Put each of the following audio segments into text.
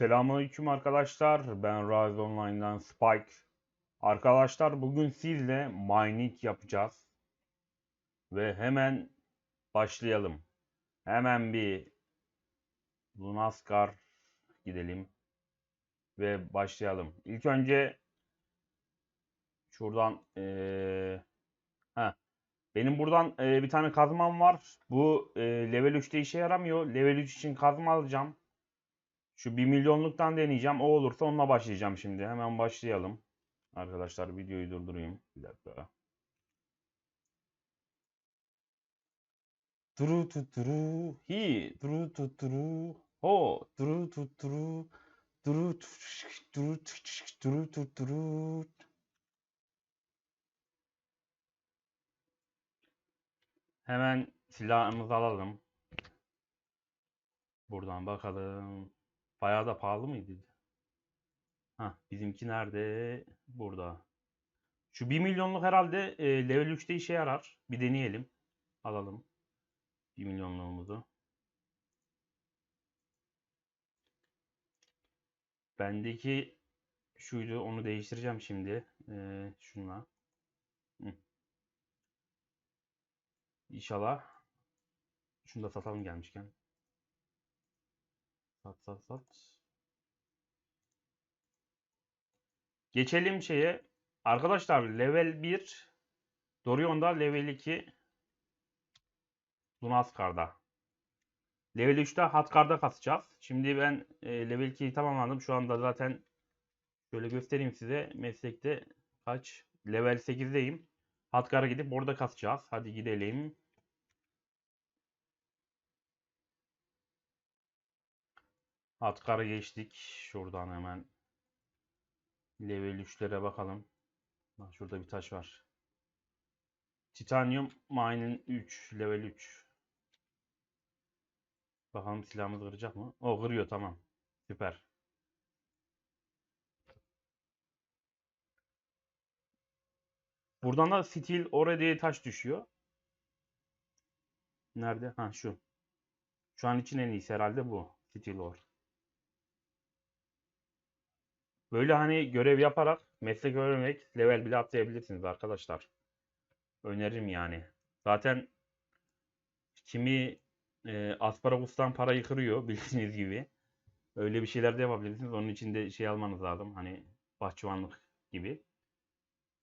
Selamünaleyküm arkadaşlar. Ben Rise Online'dan Spike. Arkadaşlar bugün sizle mining yapacağız. Ve hemen başlayalım. Hemen bir Lunaskar gidelim. Ve başlayalım. İlk önce şuradan eee heh, benim buradan eee, bir tane kazmam var. Bu eee, level 3'te işe yaramıyor. Level 3 için kazma alacağım. Şu 1 milyonluktan deneyeceğim. O olursa onunla başlayacağım şimdi. Hemen başlayalım. Arkadaşlar videoyu durdurayım. Bir dakika. Duru tuturu hi duru tuturu ho duru tuturu duru tuş- duru tuturu Hemen silahımızı alalım. Buradan bakalım. Bayağı da pahalı mıydı? Ha, bizimki nerede? Burada. Şu 1 milyonluk herhalde e, level 3'te işe yarar. Bir deneyelim. Alalım. 1 milyonluğumuzu. Bendeki şuydu. Onu değiştireceğim şimdi. E, şunla. Hı. İnşallah. Şunu da satalım gelmişken. Sat sat sat. Geçelim şeye. Arkadaşlar level 1 Dorion'da level 2 Lunaskar'da. Level 3'te Hatkar'da kasacağız. Şimdi ben e, level 2'yi tamamladım. Şu anda zaten şöyle göstereyim size. Meslekte kaç? Level 8'deyim. Hatkar'a gidip orada kasacağız. Hadi gidelim. Hatkar'a geçtik. Şuradan hemen level 3'lere bakalım. Bak şurada bir taş var. Titanium Mine'in 3. Level 3. Bakalım silahımız kıracak mı? O kırıyor tamam. Süper. Buradan da Steel Ore taş düşüyor. Nerede? Ha şu. Şu an için en iyisi herhalde bu. Steel Ore. Böyle hani görev yaparak meslek öğrenerek level bile atlayabilirsiniz arkadaşlar. Öneririm yani. Zaten kimi e, asparagustan parayı kırıyor bildiğiniz gibi. Öyle bir şeyler de yapabilirsiniz. Onun için de şey almanız lazım. Hani bahçıvanlık gibi.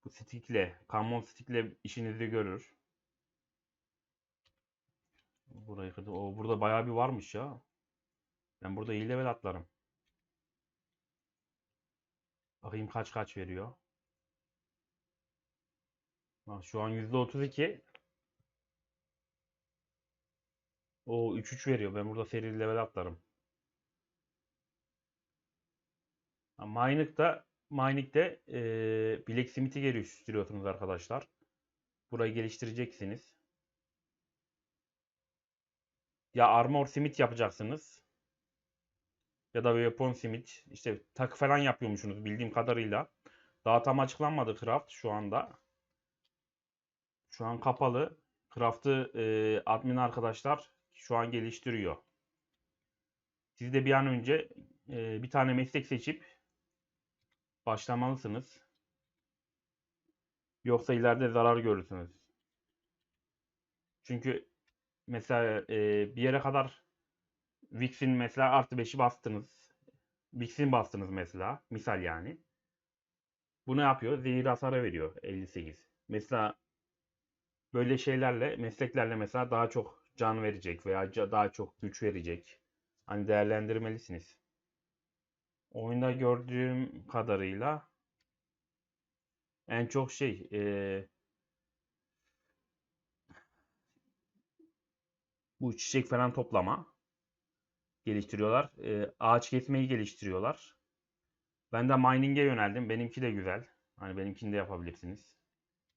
Bu stickle, kamyon stickle işinizi görür. Burayı kırdım. O burada bayağı bir varmış ya. Ben burada iyi level atlarım. Bakayım kaç kaç veriyor. Bak şu an %32. O 3-3 veriyor. Ben burada seri level atlarım. Mining'da Mining'de eee Blacksmith'i geliştiriyorsunuz arkadaşlar. Burayı geliştireceksiniz. Ya Armor Smith yapacaksınız. Ya da Weapon Smith. İşte takı falan yapıyormuşsunuz bildiğim kadarıyla. Daha tam açıklanmadı craft şu anda. Şu an kapalı. Craft'ı eee, admin arkadaşlar şu an geliştiriyor. Siz de bir an önce eee, bir tane meslek seçip başlamalısınız. Yoksa ileride zarar görürsünüz. Çünkü mesela eee, bir yere kadar Wix'in mesela artı 5'i bastınız. Wix'in bastınız mesela. Misal yani. Bu ne yapıyor? Zehir hasarı veriyor 58. Mesela böyle şeylerle, mesleklerle mesela daha çok can verecek veya daha çok güç verecek. Hani değerlendirmelisiniz. Oyunda gördüğüm kadarıyla en çok şey eee, bu çiçek falan toplama geliştiriyorlar. Eee, ağaç kesmeyi geliştiriyorlar. Ben de mining'e yöneldim. Benimki de güzel. Hani benimkini de yapabilirsiniz.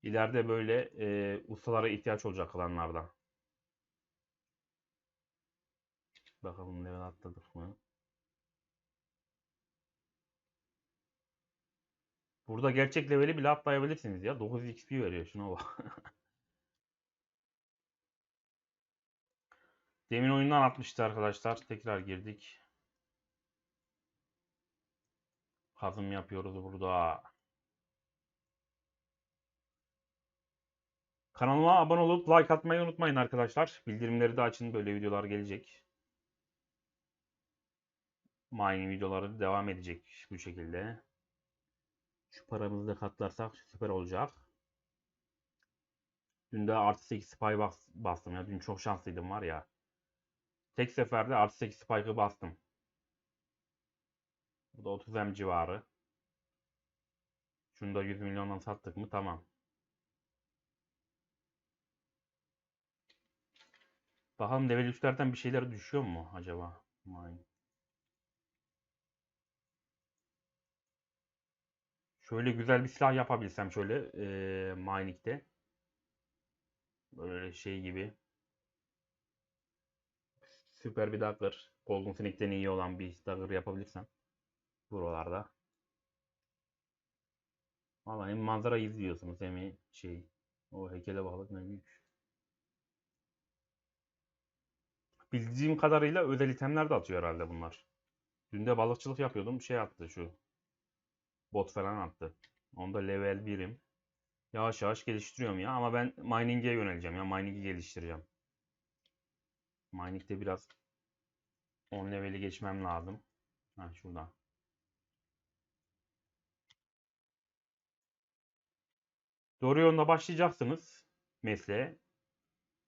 İleride böyle eee, ustalara ihtiyaç olacak alanlarda. Bakalım level atladık mı? Burada gerçek leveli bile atlayabilirsiniz ya. 9 XP veriyor şuna bak. Demin oyundan atmıştı arkadaşlar. Tekrar girdik. Kazım yapıyoruz burada. Kanalıma abone olup like atmayı unutmayın arkadaşlar. Bildirimleri de açın. Böyle videolar gelecek. Mining videoları devam edecek bu şekilde. Şu paramızı da katlarsak süper olacak. Dün de artı 8 spy bas- bastım ya. Dün çok şanslıydım var ya. Tek seferde artı 8 spike'ı bastım. Bu da 30 M civarı. Şunu da 100 milyondan sattık mı tamam. Bakalım level 3'lerden bir şeyler düşüyor mu acaba? Mine. Şöyle güzel bir silah yapabilsem şöyle eee mining'de. Böyle şey gibi. Süper bir dagger. Golden Snake'den iyi olan bir dagger yapabilirsem. Buralarda. Vallahi hem manzara izliyorsunuz hem şey. O heykele balık ne büyük. Bildiğim kadarıyla özel itemler de atıyor herhalde bunlar. Dün de balıkçılık yapıyordum. Şey attı şu. Bot falan attı. Onda level 1'im. Yavaş yavaş geliştiriyorum ya. Ama ben mining'e yöneleceğim ya. Mining'i geliştireceğim. Mining'de biraz 10 leveli geçmem lazım. Ha şuradan. Doğru yolda başlayacaksınız mesleğe.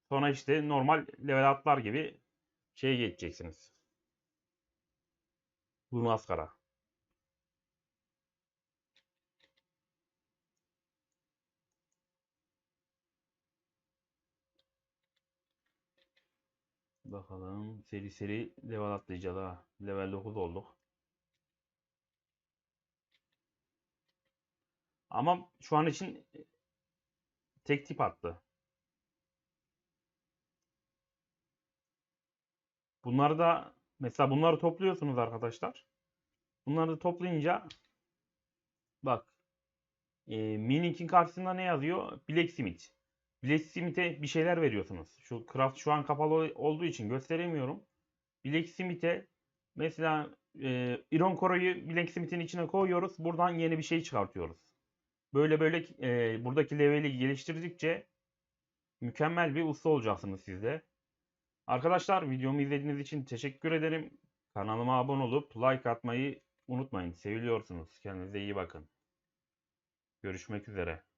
Sonra işte normal level atlar gibi şeye geçeceksiniz. Lunaskara. Bakalım seri seri level atlayacağız ha. Level 9 olduk. Ama şu an için tek tip attı. Bunları da mesela bunları topluyorsunuz arkadaşlar. Bunları da toplayınca bak e, Mining'in karşısında ne yazıyor? Blacksmith. Blacksmith'e bir şeyler veriyorsunuz. Şu craft şu an kapalı olduğu için gösteremiyorum. Blacksmith'e mesela e, Iron Core'yu Blacksmith'in içine koyuyoruz. Buradan yeni bir şey çıkartıyoruz. Böyle böyle e, buradaki leveli geliştirdikçe mükemmel bir usta olacaksınız siz de. Arkadaşlar videomu izlediğiniz için teşekkür ederim. Kanalıma abone olup like atmayı unutmayın. Seviliyorsunuz. Kendinize iyi bakın. Görüşmek üzere.